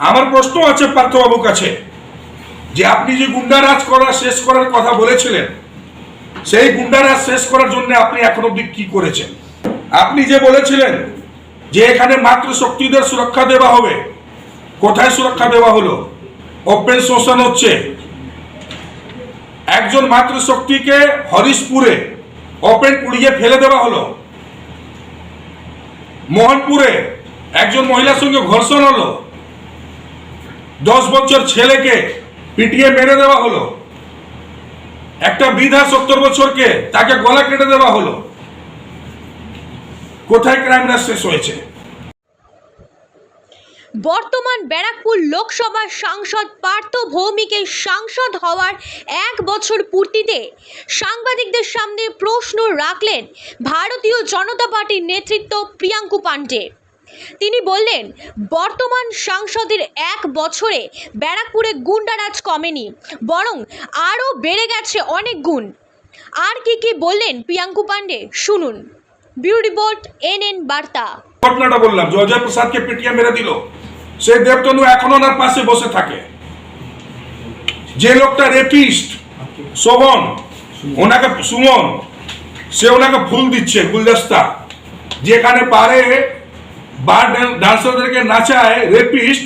আমার প্রশ্ন আছে পার্থবাবুর কাছে, যে আপনি যে গুন্ডারাজ করা শেষ করার কথা বলেছিলেন, সেই গুন্ডারাজ শেষ করার জন্য আপনি এখন অব্দি কি করেছেন? আপনি যে বলেছিলেন যে এখানে মাত্র শক্তিদের সুরক্ষা দেওয়া হবে, কোথায় সুরক্ষা দেওয়া হলো? ওপেন শোষণ হচ্ছে। একজন মাত্র শক্তিকে হরিশপুরে ওপেন পুড়িয়ে ফেলে দেওয়া হলো। মোহনপুরে একজন মহিলার সঙ্গে ঘর্ষণ হলো। দশ বছর ছেলেকে পিটিয়ে মেরে দেওয়া হলো। একটা বৃদ্ধা সত্তর বছরকে তাকে গলা কেটে দেওয়া হলো। কোথায় ক্রাইমটা শেষ হয়েছে? বর্তমান ব্যারাকপুর লোকসভার সাংসদ পার্থ ভৌমিকের সাংসদ হওয়ার এক বছর পূর্তিতে সাংবাদিকদের সামনে প্রশ্ন রাখলেন ভারতীয় জনতা পার্টির নেতৃত্ব প্রিয়াঙ্কু পাণ্ডে তিনি বললেন, বর্তমান সাংসদের এক বছরে ব্যারাকপুরে গুন্ডারাজ কমেনি, বরং আরও বেড়ে গেছে অনেক গুণ। আর কি কি বললেন প্রিয়াঙ্কু পাণ্ডে? শুনুন। ব্যুরো রিপোর্ট এন এন বার্তা। ঘটনাটা বললাম যে অজয় প্রসাদকে পিটিয়ে মেরে দিল। সে দেবতনু এখন ওনার পাশে বসে থাকে। যে লোকটা রেপিস্ট, শোভন, ওনাকে সুমন, সে ওনাকে ফুল দিচ্ছে, গুলদস্তা। যেখানে পারে বার ডান্সারদেরকে নাচায় রেপিস্ট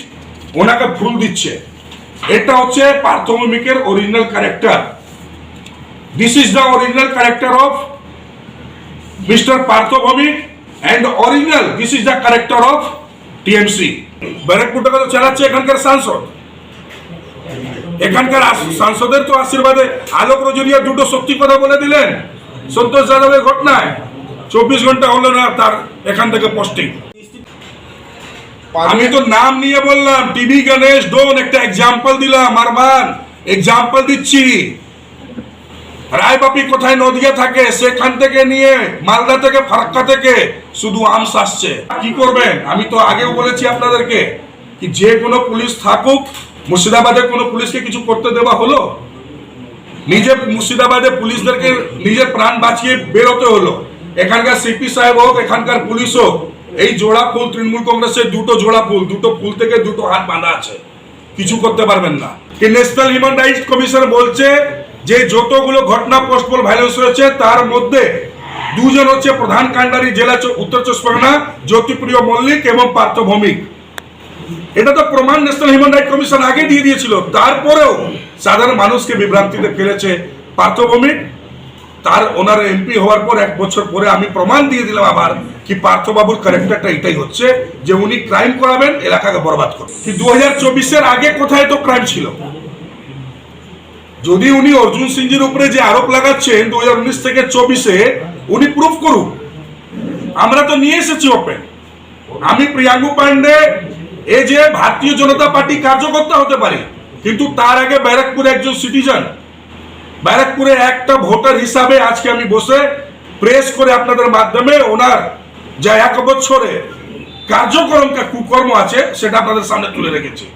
ওনাকে ফুল দিচ্ছে। এটা হচ্ছে পার্থভূমিকের original character this is the original character of. Partho Bhomik and original, this is the character of TMC. ব্যারাকপুরটাকে তো চালাচ্ছে এখানকার সাংসদ। এখানকার সাংসদের তো আশীর্বাদে আলোক রজনীয়া দুটো সত্যি কথা বলে দিলেন। সন্তোষ যাদবের ঘটনায়। চব্বিশ ঘণ্টা হলো না তার এখান থেকে পোস্টিং আমি তো নাম নিয়ে বললাম, টিভি গণেশ ডোন একটা এক্সাম্পল দিলাম, আরমান এক্সাম্পল দিচ্ছি। রায়বাপি কোথায় নদিয়া থাকে, সেখান থেকে নিয়ে মালদা থেকে, ফারাক্কা থেকে শুধু আমস আসছে কি করবেন? আমি তো আগেও বলেছি আপনাদেরকে কি যে কোনো পুলিশ থাকুক, মুর্শিদাবাদে কোনো পুলিশকে কিছু করতে দেওয়া হলো? নিজে মুর্শিদাবাদে পুলিশদেরকে নিজের প্রাণ বাঁচিয়ে বেরোতে হলো। এখানকার সিপি সাহেব হোক, এখানকার পুলিশ হোক এই জোড়া ফুল, তৃণমূল কংগ্রেসের দুটো জোড়া ফুল, দুটো ফুল থেকে দুটো হাত বাঁধা আছে। কিছু করতে পারবেন না। ন্যাশনাল হিউম্যান রাইটস কমিশন বলছে যে যতগুলো ঘটনা পোস্টপল ভাইলেন্স রয়েছে, তার মধ্যে দুজন হচ্ছে প্রধান কাণ্ডারি জেলা উত্তর চব্বিশ পরগনা, জ্যোতিপ্রিয় মল্লিক এবং পার্থ ভৌমিক। এটা তো প্রমাণ ন্যাশনাল হিউম্যান রাইট কমিশন আগে দিয়ে দিয়েছিল। তারপরেও সাধারণ মানুষকে বিভ্রান্তিতে ফেলেছে পার্থ ভৌমিক। তার ওনার এমপি হওয়ার পর এক বছর পরে আমি প্রমাণ দিয়ে দিলাম আবার। কি পার্থবাবুর ক্যারেক্টারটা এটাই হচ্ছে যে উনি ক্রাইম করাবেন এলাকাকে বরবাদ করবেন। কি দু হাজার চব্বিশের আগে কোথায় তো ক্রাইম ছিল? যদি উনি অর্জুন সিংজির উপরে যে আরোপ লাগাচ্ছেন দু হাজার উনিশ থেকে চব্বিশে উনি প্রুফ করুন আমরা তো নিয়ে এসেছি ওপেন আমি প্রিয়াঙ্কু পান্ডে এ যে ভারতীয় জনতা পার্টি কার্যকর্তা হতে পারে কিন্তু তার আগে ব্যারাকপুরে একজন সিটিজেন ব্যারাকপুরে একটা ভোটার হিসাবে আজকে আমি বসে প্রেস করে আপনাদের মাধ্যমে ওনার যা এক বছরে কার্যক্রমটা কুকর্ম আছে সেটা আপনাদের সামনে তুলে রেখেছি।